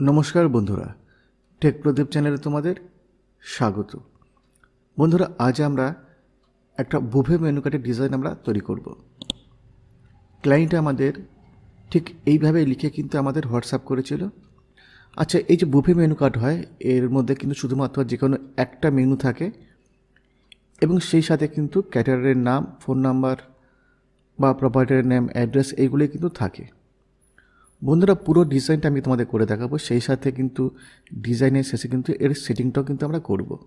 নমস্কার বন্ধুরা। টেক প্রদীপ চ্যানেলে তোমাদের স্বাগত। বন্ধুরা, আজ আমরা একটা বুভে মেনু কার্ডের ডিজাইন আমরা তৈরি করব। ক্লায়েন্ট আমাদের ঠিক এইভাবে লিখে কিন্তু আমাদের হোয়াটসঅ্যাপ করেছিল। আচ্ছা এই যে বুফে মেনু কার্ড হয়, এর মধ্যে কিন্তু শুধুমাত্র যে কোনো একটা মেনু থাকে এবং সেই সাথে কিন্তু ক্যাটারের নাম, ফোন নাম্বার বা প্রপার্টারের নাম অ্যাড্রেস এইগুলোই কিন্তু থাকে। বন্ধুরা, পুরো ডিজাইনটা আমি তোমাদের করে দেখাবো। সেই সাথে কিন্তু ডিজাইনের শেষে কিন্তু এর সেটিংটাও কিন্তু আমরা করব।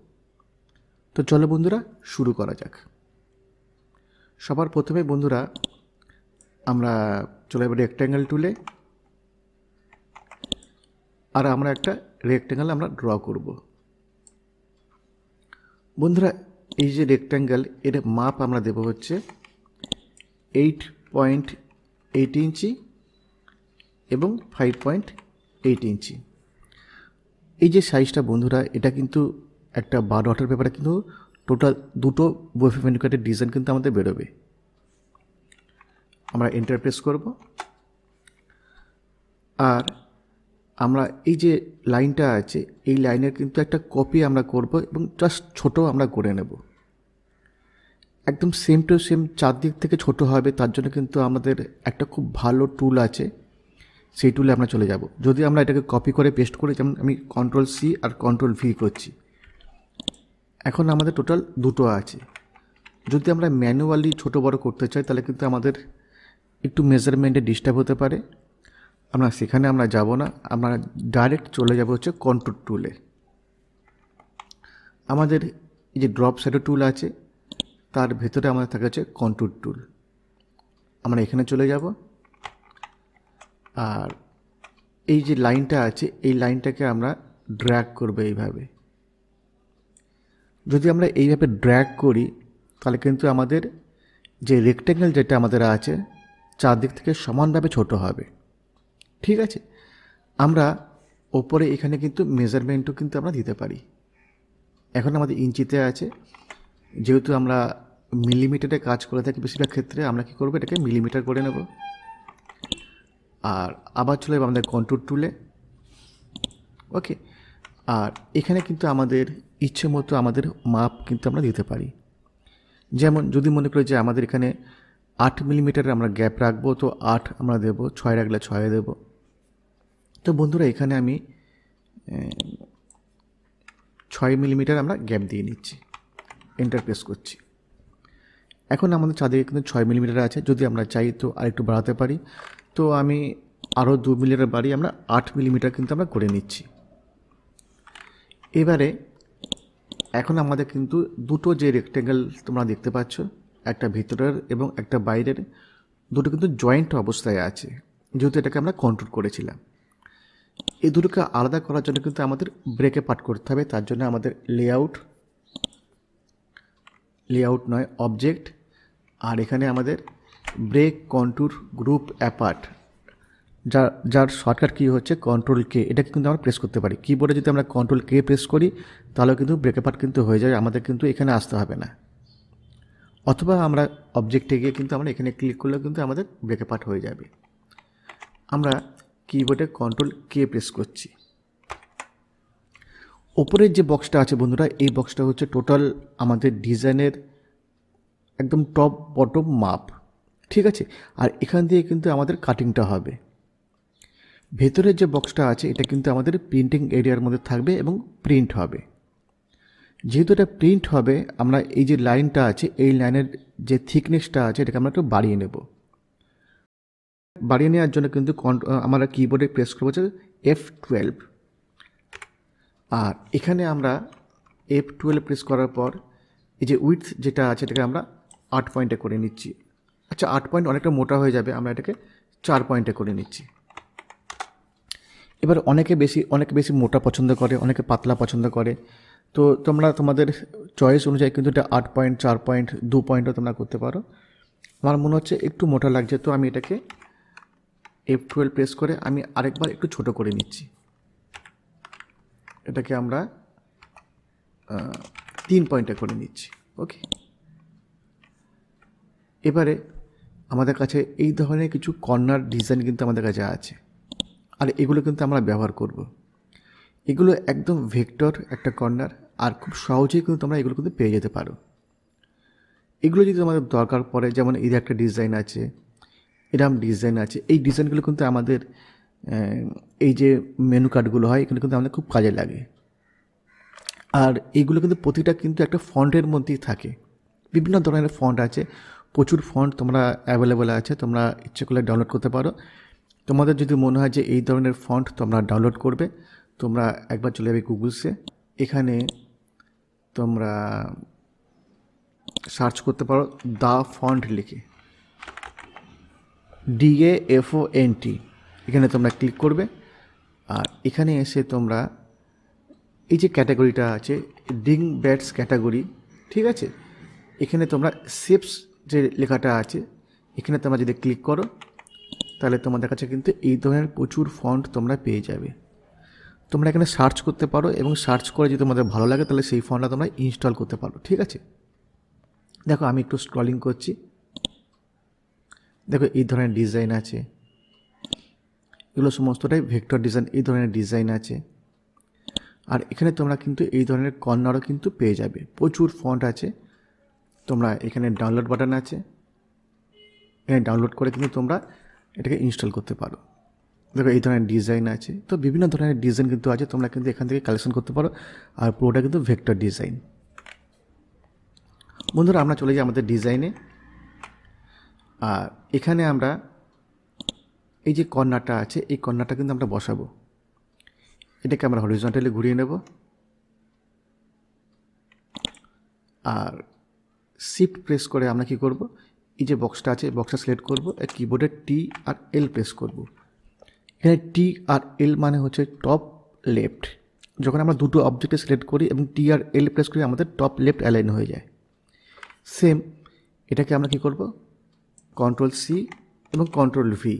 তো চলো বন্ধুরা, শুরু করা যাক। সবার প্রথমে বন্ধুরা, আমরা চলে যাব রেক্ট্যাঙ্গেল টুলে আর আমরা একটা রেক্ট্যাঙ্গেল আমরা ড্র করব। বন্ধুরা, এই যে রেক্ট্যাঙ্গেল এর মাপ আমরা দেবো হচ্ছে এইট পয়েন্ট এইট ইঞ্চি এবং ফাইভ পয়েন্ট এইট ইঞ্চি। এই যে সাইজটা বন্ধুরা, এটা কিন্তু একটা বার ওয়াটার পেপারে কিন্তু টোটাল দুটো বফি মেনু কার্ডের ডিজাইন কিন্তু আমাদের বেরোবে। আমরা ইন্টারপ্রেস করব। আর আমরা এই যে লাইনটা আছে, এই লাইনের কিন্তু একটা কপি আমরা করব এবং জাস্ট ছোট আমরা করে নেব। একদম সেম টু সেম চারদিক থেকে ছোট হবে, তার জন্য কিন্তু আমাদের একটা খুব ভালো টুল আছে। সেই টুলে আমরা চলে যাব। যদি আমরা এটাকে কপি করে পেস্ট করি, যেমন আমি কন্ট্রোল সি আর কন্ট্রোল ভি করছি, এখন আমাদের টোটাল দুটো আছে। যদি আমরা ম্যানুয়ালি ছোট বড় করতে চাই, তাহলে কিন্তু আমাদের একটু মেজারমেন্টে ডিস্টার্ব হতে পারে। আমরা সেখানে আমরা যাব না, আমরা ডাইরেক্ট চলে যাব হচ্ছে কন্ট্রোল টুলে আমাদের এই যে ড্রপ শ্যাডো টুল আছে, তার ভেতরে আমাদের থাকে হচ্ছে কন্ট্রোল টুল আমরা এখানে চলে যাব। আর এই যে লাইনটা আছে, এই লাইনটাকে আমরা ড্র্যাগ করব এইভাবে। যদি আমরা এইভাবে ড্র্যাগ করি, তাহলে কিন্তু আমাদের যে রেক্ট্যাঙ্গেল যেটা আমাদের আছে, চারদিক থেকে সমানভাবে ছোট হবে। ঠিক আছে? আমরা ওপরে এখানে কিন্তু মেজারমেন্টও কিন্তু আমরা দিতে পারি। এখন আমাদের ইঞ্চিতে আছে। যেহেতু আমরা মিলিমিটারে কাজ করে থাকি, বেশিরভাগ ক্ষেত্রে আমরা কী করব, এটাকে মিলিমিটার করে নেব। আর আবার চলে যাব আমাদের কন্ট্রোল টুলে ওকে আর এখানে কিন্তু আমাদের ইচ্ছে মতো আমাদের মাপ কিন্তু আমরা দিতে পারি। যেমন যদি মনে করি যে আমাদের এখানে আট মিলিমিটারের আমরা গ্যাপ রাখব, তো আট আমরা দেব, ছয় রাখলে ছয় দেব। তো বন্ধুরা, এখানে আমি ছয় মিলিমিটার আমরা গ্যাপ দিয়ে নিচ্ছি এন্টার প্রেস করছি। এখন আমাদের চাঁদিকে কিন্তু ছয় মিলিমিটার আছে, যদি আমরা চাই তো আরেকটু বাড়াতে পারি। তো আমি আরও দু মিলিমিটার বাড়ি আমরা আট মিলিমিটার কিন্তু আমরা করে নিচ্ছি। এবারে এখন আমাদের কিন্তু দুটো যে রেক্টেঙ্গেল তোমরা দেখতে পাচ্ছ, একটা ভিতরের এবং একটা বাইরের, দুটো কিন্তু জয়েন্ট অবস্থায় আছে, যেহেতু এটাকে আমরা কন্ট্রোল করেছিলাম। এই দুটোকে আলাদা করার জন্য কিন্তু আমাদের ব্রেকে পাঠ করতে হবে, তার জন্য আমাদের লেআউট লেআউট নয় অবজেক্ট আর এখানে আমাদের ব্রেক কন্ট্রোল গ্রুপ অ্যাপার্ট। যার যার শর্টকাট কী হচ্ছে কন্ট্রোল কে এটাকে কিন্তু আমরা প্রেস করতে পারি। কিবোর্ডে যদি আমরা কন্ট্রোল কে প্রেস করি, তাহলেও কিন্তু ব্রেক অ্যাপার্ট কিন্তু হয়ে যায়, আমাদের কিন্তু এখানে আসতে হবে না। অথবা আমরা অবজেক্টে গিয়ে কিন্তু আমরা এখানে ক্লিক করলেও কিন্তু আমাদের ব্রেক অ্যাপার্ট হয়ে যাবে। আমরা কিবোর্ডে কন্ট্রোল কে প্রেস করছি। ওপরের যে বক্সটা আছে বন্ধুরা, এই বক্সটা হচ্ছে টোটাল আমাদের ডিজাইনের একদম টপ বটম মাপ ঠিক আছে? আর এখান দিয়ে কিন্তু আমাদের কাটিংটা হবে। ভেতরের যে বক্সটা আছে, এটা কিন্তু আমাদের প্রিন্টিং এরিয়ার মধ্যে থাকবে এবং প্রিন্ট হবে। যেহেতু এটা প্রিন্ট হবে, আমরা এই যে লাইনটা আছে, এই লাইনের যে থিকনেসটা আছে, এটাকে আমরা একটু বাড়িয়ে নেব। বাড়িয়ে নেওয়ার জন্য কিন্তু আমরা কিবোর্ডে প্রেস করব হচ্ছে এফ টুয়েলভ আর এখানে আমরা এফ টুয়েলভ প্রেস করার পর, এই যে উইথ যেটা আছে, এটাকে আমরা আট পয়েন্টে করে নিচ্ছি। আচ্ছা আট পয়েন্ট অনেকটা মোটা হয়ে যাবে, আমরা এটাকে চার পয়েন্টে করে নিচ্ছি। এবার অনেকে বেশি অনেকে বেশি মোটা পছন্দ করে, অনেকে পাতলা পছন্দ করে। তো তোমরা তোমাদের চয়েস অনুযায়ী কিন্তু এটা আট পয়েন্ট, চার পয়েন্ট, দু পয়েন্টও তোমরা করতে পারো। আমার মনে হচ্ছে একটু মোটা লাগছে, তো আমি এটাকে এফ টুয়েলভ প্রেস করে আমি আরেকবার একটু ছোট করে নিচ্ছি। এটাকে আমরা তিন পয়েন্টে করে নিচ্ছি ওকে এবারে আমাদের কাছে এই ধরনের কিছু কর্নার ডিজাইন কিন্তু আমাদের কাছে আছে। আর এগুলো কিন্তু আমরা ব্যবহার করব। এগুলো একদম ভেক্টর একটা কর্নার, আর খুব সহজেই কিন্তু তোমরা এগুলো কিন্তু পেয়ে যেতে পারো। এগুলো যদি তোমাদের দরকার পড়ে, যেমন এর একটা ডিজাইন আছে, এরম ডিজাইন আছে, এই ডিজাইনগুলো কিন্তু আমাদের এই যে মেনু কার্ডগুলো হয়, এগুলো কিন্তু আমাদের খুব কাজে লাগে। আর এইগুলো কিন্তু প্রতিটা কিন্তু একটা ফন্টের মধ্যেই থাকে। বিভিন্ন ধরনের ফন্ট আছে প্রচুর ফন্ট তোমরা অ্যাভেলেবেল আছে, তোমরা ইচ্ছে করলে ডাউনলোড করতে পারো। তোমাদের যদি মনে হয় যে এই ধরনের ফন্ট তোমরা ডাউনলোড করবে, তোমরা একবার চলে যাবে গুগলসে এখানে তোমরা সার্চ করতে পারো দা ফন্ট লিখে। D A F O N T এখানে তোমরা ক্লিক করবে। আর এখানে এসে তোমরা এই যে ক্যাটাগরিটা আছে ডিং ব্যাটস ক্যাটাগরি ঠিক আছে? এখানে তোমরা শেপস যে লেখাটা আছে, এখানে তোমরা যদি ক্লিক করো, তাহলে তোমাদের কাছে কিন্তু এই ধরনের প্রচুর ফন্ট তোমরা পেয়ে যাবে। তোমরা এখানে সার্চ করতে পারো এবং সার্চ করে যদি তোমাদের ভালো লাগে, তাহলে সেই ফন্টটা তোমরা ইনস্টল করতে পারো, ঠিক আছে? দেখো, আমি একটু স্ক্রলিং করছি। দেখো, এই ধরনের ডিজাইন আছে। এগুলো সমস্তটাই ভেক্টর ডিজাইন এই ধরনের ডিজাইন আছে। আর এখানে তোমরা কিন্তু এই ধরনের কর্নারও কিন্তু পেয়ে যাবে। প্রচুর ফন্ট আছে। তোমরা এখানে ডাউনলোড বাটন আছে। এখানে ডাউনলোড করে কিন্তু তোমরা এটাকে ইনস্টল করতে পারো। দেখো, এই ধরনের ডিজাইন আছে। তো বিভিন্ন ধরনের ডিজাইন কিন্তু আছে, তোমরা কিন্তু এখান থেকে কালেকশন করতে পারো। আর পুরোটা কিন্তু ভেক্টর ডিজাইন বন্ধুরা, আমরা চলে যাই আমাদের ডিজাইনে আর এখানে আমরা এই যে কর্নারটা আছে, এই কর্নারটা কিন্তু আমরা বসাবো। এটাকে আমরা হরিজন্টালি ঘুরিয়ে নেব। আর শিফট প্রেস করে আমরা কি করব? এই যে বক্সটা আছে বক্সটা সিলেক্ট করব কিবোর্ডে টি আর এল প্রেস করব। এখানে টি আর এল মানে হচ্ছে টপ লেফট যখন আমরা দুটো অবজেক্টে সিলেক্ট করি এবং টি আর এল প্রেস করি, আমাদের টপ লেফট অ্যালাইন হয়ে যায়। সেম এটাকে আমরা কি করব? কন্ট্রোল সি এবং কন্ট্রোল ভি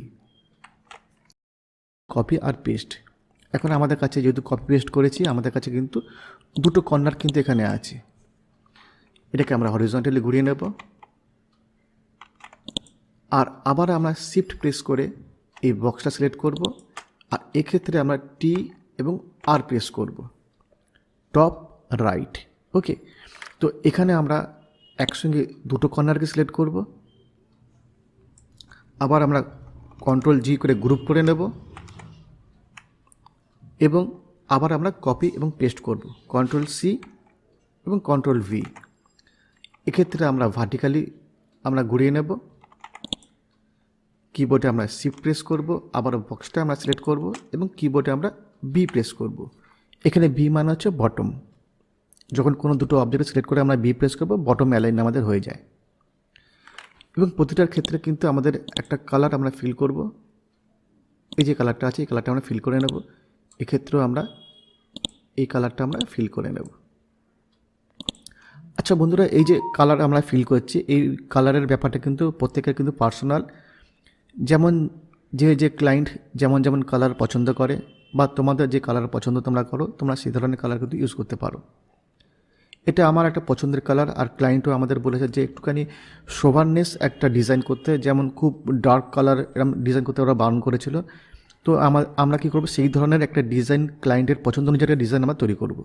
কপি আর পেস্ট এখন আমাদের কাছে যেহেতু কপি পেস্ট করেছি, আমাদের কাছে কিন্তু দুটো কর্নার কিন্তু এখানে আছে। এটাকে আমরা হরিজন্টালি ঘুরিয়ে নেব। আর আবার আমরা শিফট প্রেস করে এই বক্সটা সিলেক্ট করব। আর এক্ষেত্রে আমরা টি এবং আর প্রেস করব। টপ রাইট ওকে তো এখানে আমরা একসঙ্গে দুটো কর্নারকে সিলেক্ট করব। আবার আমরা কন্ট্রোল জি করে গ্রুপ করে নেব। এবং আবার আমরা কপি এবং পেস্ট করব। কন্ট্রোল সি এবং কন্ট্রোল ভি এক্ষেত্রে আমরা ভার্টিক্যালি আমরা ঘুরিয়ে নেব। কিবোর্ডে আমরা শিফট প্রেস করব, আবার বক্সটা আমরা সিলেক্ট করব এবং কিবোর্ডে আমরা বি প্রেস করব। এখানে বি মানে হচ্ছে বটম যখন কোনো দুটো অবজেক্ট সিলেক্ট করে আমরা বি প্রেস করব বটম অ্যালাইন আমাদের হয়ে যায়। এবং প্রতিটার ক্ষেত্রে কিন্তু আমাদের একটা কালার আমরা ফিল করব। এই যে কালারটা আছে, এই কালারটা আমরা ফিল করে নেব। এক্ষেত্রেও আমরা এই কালারটা আমরা ফিল করে নেব। আচ্ছা বন্ধুরা, এই যে কালার আমরা ফিল করছি, এই কালারের ব্যাপারটা কিন্তু প্রত্যেকের কিন্তু পার্সোনাল যেমন যে যে ক্লায়েন্ট যেমন যেমন কালার পছন্দ করে বা তোমাদের যে কালার পছন্দ তোমরা করো, তোমরা সেই ধরনের কালার কিন্তু ইউজ করতে পারো। এটা আমার একটা পছন্দের কালার আর ক্লায়েন্টও আমাদের বলেছে যে একটুখানি সোভারনেস একটা ডিজাইন করতে, যেমন খুব ডার্ক কালার এরকম ডিজাইন করতে ওরা বারণ করেছিল। তো আমার আমরা কী করব, সেই ধরনের একটা ডিজাইন ক্লায়েন্টের পছন্দ অনুযায়ী একটা ডিজাইন আমরা তৈরি করব।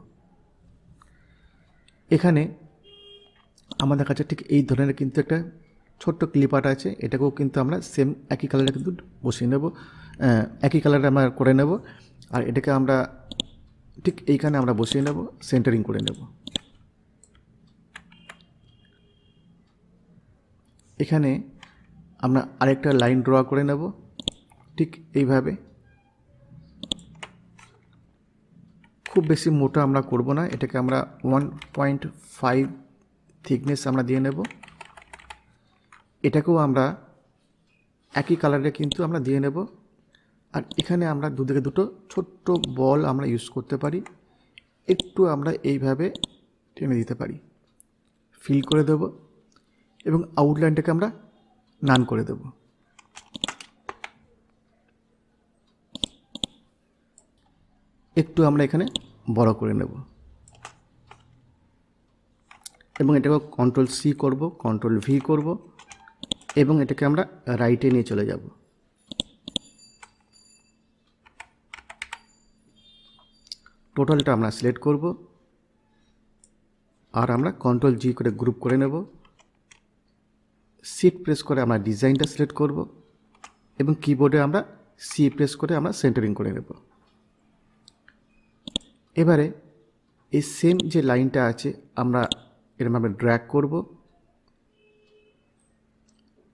এখানে আমাদের কাছে ঠিক এই ধরনের কিন্তু একটা ছোট্ট ক্লিপার আছে। এটাকেও কিন্তু আমরা সেম একই কালারে কিন্তু বসিয়ে নেব। একই কালারে আমরা করে নেব। আর এটাকে আমরা ঠিক এইখানে আমরা বসিয়ে নেব সেন্টারিং করে নেব। এখানে আমরা আরেকটা লাইন ড্র করে নেব। ঠিক এইভাবে। খুব বেশি মোটা আমরা করব না। এটাকে আমরা ওয়ান পয়েন্ট ফাইভ থিকনেস আমরা দিয়ে নেব। এটাকেও আমরা একই কালারে কিন্তু আমরা দিয়ে নেব। আর এখানে আমরা দুদিকে দুটো ছোট্ট বল আমরা ইউজ করতে পারি। একটু আমরা এইভাবে টেনে দিতে পারি। ফিল করে দেব এবং আউটলাইনটাকে আমরা নান করে দেব। একটু আমরা এখানে বড় করে নেব। এবং এটাকে কন্ট্রোল সি করব কন্ট্রোল ভি করব, এবং এটাকে আমরা রাইটে নিয়ে চলে যাব। টোটালটা আমরা সিলেক্ট করব, আর আমরা কন্ট্রোল জি করে গ্রুপ করে নেব। সিট প্রেস করে আমরা ডিজাইনটা সিলেক্ট করব, এবং কিবোর্ডে আমরা সি প্রেস করে আমরা সেন্টারিং করে নেব। এবারে এই সেম যে লাইনটা আছে, আমরা এরমভাবে ড্র্যাগ করব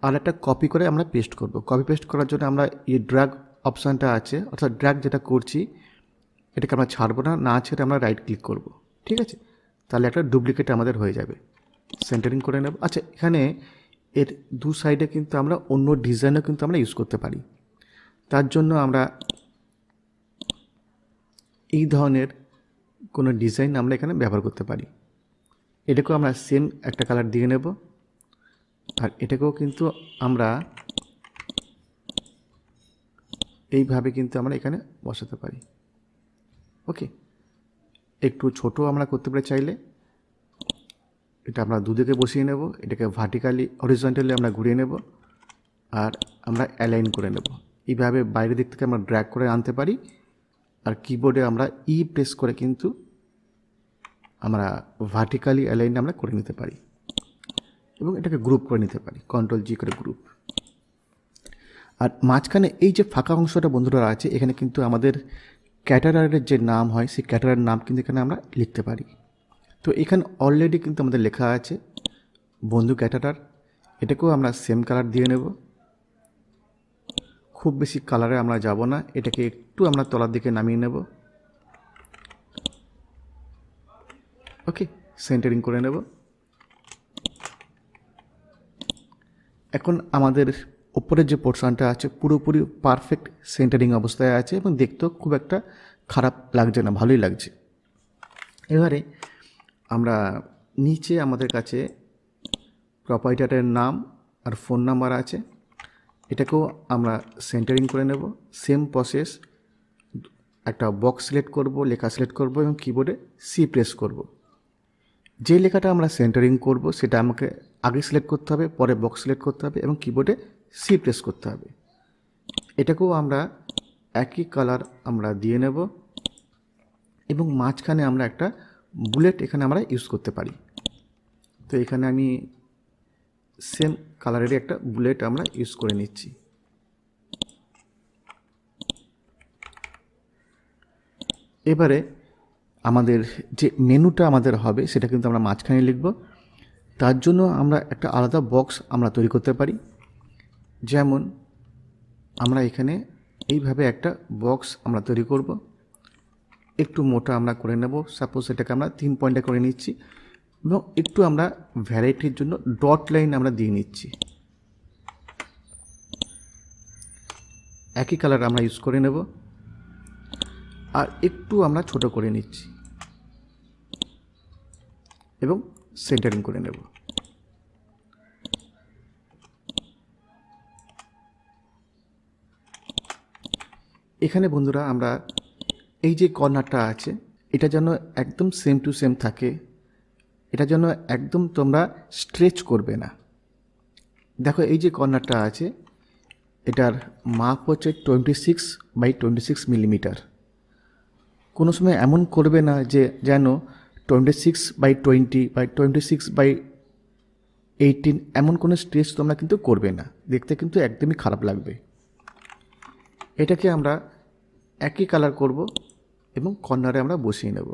আর একটা কপি করে আমরা পেস্ট করব। কপি পেস্ট করার জন্য আমরা এই ড্র্যাগ অপশানটা আছে, অর্থাৎ ড্র্যাগ যেটা করছি, এটাকে আমরা ছাড়বো না না ছেড়ে আমরা রাইট ক্লিক করব। ঠিক আছে? তাহলে একটা ডুপ্লিকেট আমাদের হয়ে যাবে। সেন্টারিং করে নেব। আচ্ছা এখানে এর দু সাইডে কিন্তু আমরা অন্য ডিজাইনও কিন্তু আমরা ইউজ করতে পারি। তার জন্য আমরা এই ধরনের কোনো ডিজাইন আমরা এখানে ব্যবহার করতে পারি। এটাকেও আমরা সেম একটা কালার দিয়ে নেব। আর এটাকেও কিন্তু আমরা এইভাবে কিন্তু আমরা এখানে বসাতে পারি। ওকে একটু ছোট আমরা করতে পারি চাইলে। এটা আমরা দুদিকে বসিয়ে নেব। এটাকে ভার্টিক্যালি হরিজন্টালি আমরা ঘুরিয়ে নেব। আর আমরা অ্যালাইন করে নেব। এইভাবে বাইরের দিক থেকে আমরা ড্র্যাগ করে আনতে পারি। আর কিবোর্ডে আমরা ই প্রেস করে কিন্তু আমরা ভার্টিক্যালি অ্যালাইন আমরা করে নিতে পারি। এবং এটাকে গ্রুপ করে নিতে পারি কন্ট্রোল জি করে গ্রুপ আর মাঝখানে এই যে ফাঁকা অংশটা বন্ধুরা আছে, এখানে কিন্তু আমাদের ক্যাটারারের যে নাম হয়, সেই ক্যাটারার নাম কিন্তু এখানে আমরা লিখতে পারি। তো এখানে অলরেডি কিন্তু আমাদের লেখা আছে, বন্ধু ক্যাটারার এটাকেও আমরা সেম কালার দিয়ে নেব। খুব বেশি কালারে আমরা যাব না, এটাকে একটু আমরা তলার দিকে নামিয়ে নেব। ওকে সেন্টারিং করে নেব। এখন আমাদের ওপরের যে পোর্শনটা আছে, পুরোপুরি পারফেক্ট সেন্টারিং অবস্থায় আছে এবং দেখতেও খুব একটা খারাপ লাগছে না, ভালোই লাগছে। এবারে আমরা নিচে আমাদের কাছে প্রপাইটারের নাম আর ফোন নাম্বার আছে। এটাকেও আমরা সেন্টারিং করে নেব। সেম প্রসেস একটা বক্স সিলেক্ট করব, লেখা সিলেক্ট করব এবং কিবোর্ডে সি প্রেস করব। যে লেখাটা আমরা সেন্টারিং করব, সেটা আমাকে আগে সিলেক্ট করতে হবে, পরে বক্স সিলেক্ট করতে হবে এবং কিবোর্ডে সি প্রেস করতে হবে। এটাকেও আমরা একই কালার আমরা দিয়ে নেব এবং মাঝখানে আমরা একটা বুলেট এখানে আমরা ইউজ করতে পারি। তো এখানে আমি সেম কালারেরই একটা বুলেট আমরা ইউজ করে নিচ্ছি। এবারে আমাদের যে মেনুটা আমাদের হবে, সেটা কিন্তু আমরা মাঝখানে লিখব। তার জন্য আমরা একটা আলাদা বক্স আমরা তৈরি করতে পারি। যেমন আমরা এখানে এইভাবে একটা বক্স আমরা তৈরি করব। একটু মোটা আমরা করে নেব। সাপোজ এটাকে আমরা তিন পয়েন্টে করে নিচ্ছি এবং একটু আমরা ভ্যারাইটির জন্য ডট লাইন আমরা দিয়ে নিচ্ছি। একই কালার আমরা ইউজ করে নেব। আর একটু আমরা ছোট করে নিচ্ছি। এবং সেন্টারিং করে নেব। এখানে বন্ধুরা আমরা এই যে কর্নারটা আছে, এটা যেন একদম সেম টু সেম থাকে। এটা যেন একদম তোমরা স্ট্রেচ করবে না। দেখো এই যে কর্নারটা আছে, এটার মাপ হচ্ছে twenty six by twenty six millimetre কোনো সময় এমন করবে না যে যেন twenty six by twenty by twenty six by eighteen এমন কোনো স্ট্রেচ তোমরা কিন্তু করবে না। দেখতে কিন্তু একদমই খারাপ লাগবে। এটাকে আমরা একই কালার করব এবং কর্নারে আমরা বসিয়ে নেব।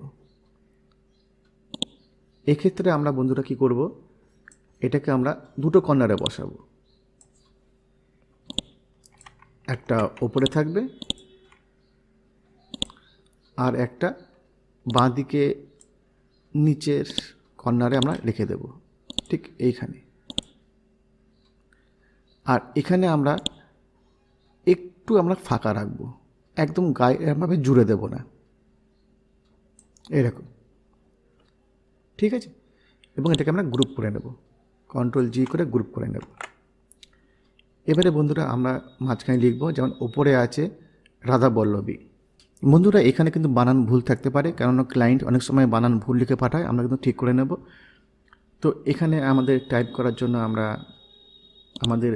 এক্ষেত্রে আমরা বন্ধুরা কি করব? এটাকে আমরা দুটো কর্নারে বসাবো। একটা ওপরে থাকবে আর একটা বাঁ দিকে নিচের কর্নারে আমরা রেখে দেব, ঠিক এইখানে। আর এখানে আমরা একটু আমরা ফাঁকা রাখব, একদম গায়ে জুড়ে দেব না। এরকম, ঠিক আছে? এবং এটাকে আমরা গ্রুপ করে নেব কন্ট্রোল জি করে গ্রুপ করে নেব। এবারে বন্ধুরা আমরা মাঝখানে লিখব, যেমন ওপরে আছে রাধা বল্লভী। বন্ধুরা, এখানে কিন্তু বানান ভুল থাকতে পারে, কেননা ক্লায়েন্ট অনেক সময় বানান ভুল লিখে পাঠায়, আমরা কিন্তু ঠিক করে নেব। তো এখানে আমাদের টাইপ করার জন্য আমরা আমাদের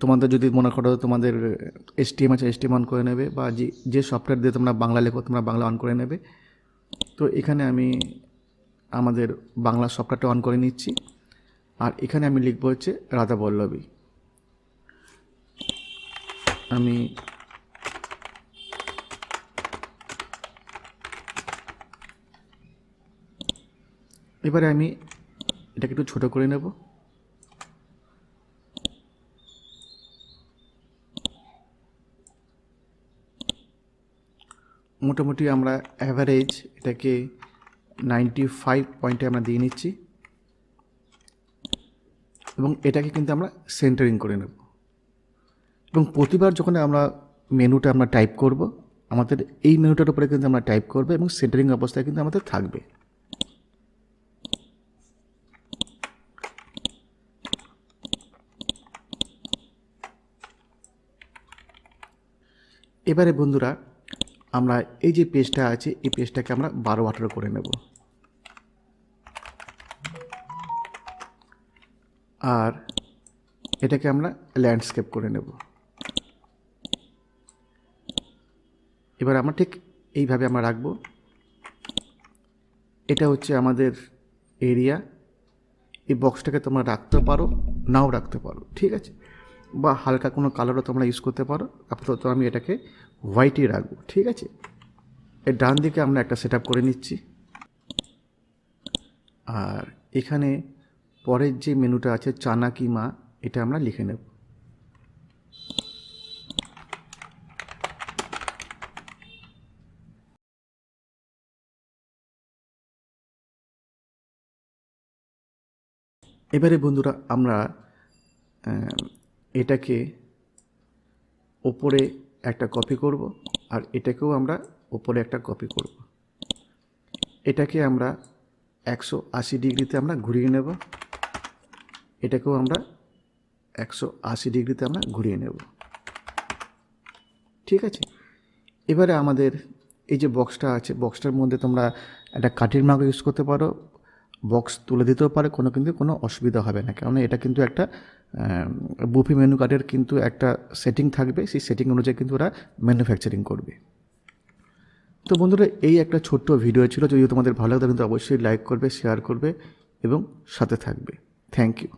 তোমাদের যদি মনে করো তোমাদের এসটিএম আছে এসটিএম অন করে নেবে, বা যে যে সফটওয়্যার দিয়ে তোমরা বাংলা লেখো, তোমরা বাংলা অন করে নেবে। তো এখানে আমি আমাদের বাংলা সফটওয়্যারটা অন করে নিচ্ছি। আর এখানে আমি লিখব হচ্ছে রাধা বল্লভী। আমি এবারে আমি এটাকে একটু ছোট করে নেব। মোটামুটি আমরা অ্যাভারেজ এটাকে নাইনটি ফাইভ পয়েন্টে আমরা দিয়ে নিচ্ছি। এবং এটাকে কিন্তু আমরা সেন্টারিং করে নেব। এবং প্রতিবার যখন আমরা মেনুটা আমরা টাইপ করব, আমাদের এই মেনুটার উপরে কিন্তু আমরা টাইপ করব এবং সেন্টারিং অবস্থায় কিন্তু আমাদের থাকবে। এবারে বন্ধুরা, আমরা এই যে পেজটা আছে, এই পেজটাকে আমরা বারো আঠারো করে নেব। আর এটাকে আমরা ল্যান্ডস্কেপ করে নেব। এবার আমরা ঠিক এইভাবে আমরা রাখব। এটা হচ্ছে আমাদের এরিয়া এই বক্সটাকে তোমরা রাখতে পারো, নাও রাখতে পারো, ঠিক আছে? বা হালকা কোনো কালারও তোমরা ইউজ করতে পারো, আপাতত আমি এটাকে হোয়াইটই রাখব, ঠিক আছে? এর ডান দিকে আমরা একটা সেট করে নিচ্ছি। আর এখানে পরের যে মেনুটা আছে, চানা কিমা, এটা আমরা লিখে নেব। এবারে বন্ধুরা, আমরা এটাকে ওপরে একটা কপি করব আর এটাকেও আমরা ওপরে একটা কপি করব। এটাকে আমরা একশো আশি ডিগ্রিতে আমরা ঘুরিয়ে নেব। এটাকেও আমরা একশো আশি ডিগ্রিতে আমরা ঘুরিয়ে নেব। ঠিক আছে? এবারে আমাদের এই যে বক্সটা আছে, বক্সটার মধ্যে তোমরা একটা কাঠের মাগ ইউজ করতে পারো। বক্স তুলে দিতেও পারে, কোনো কিন্তু কোনো অসুবিধা হবে না। কারণ এটা কিন্তু একটা বুফি মেনু কার্ডের কিন্তু একটা সেটিং থাকবে, সেই সেটিং অনুযায়ী কিন্তু ওরা ম্যানুফ্যাকচারিং করবে। তো বন্ধুরা, এই একটা ছোট্ট ভিডিও ছিল, যদি তোমাদের ভালো লাগে কিন্তু অবশ্যই লাইক করবে শেয়ার করবে এবং সাথে থাকবে। Thank you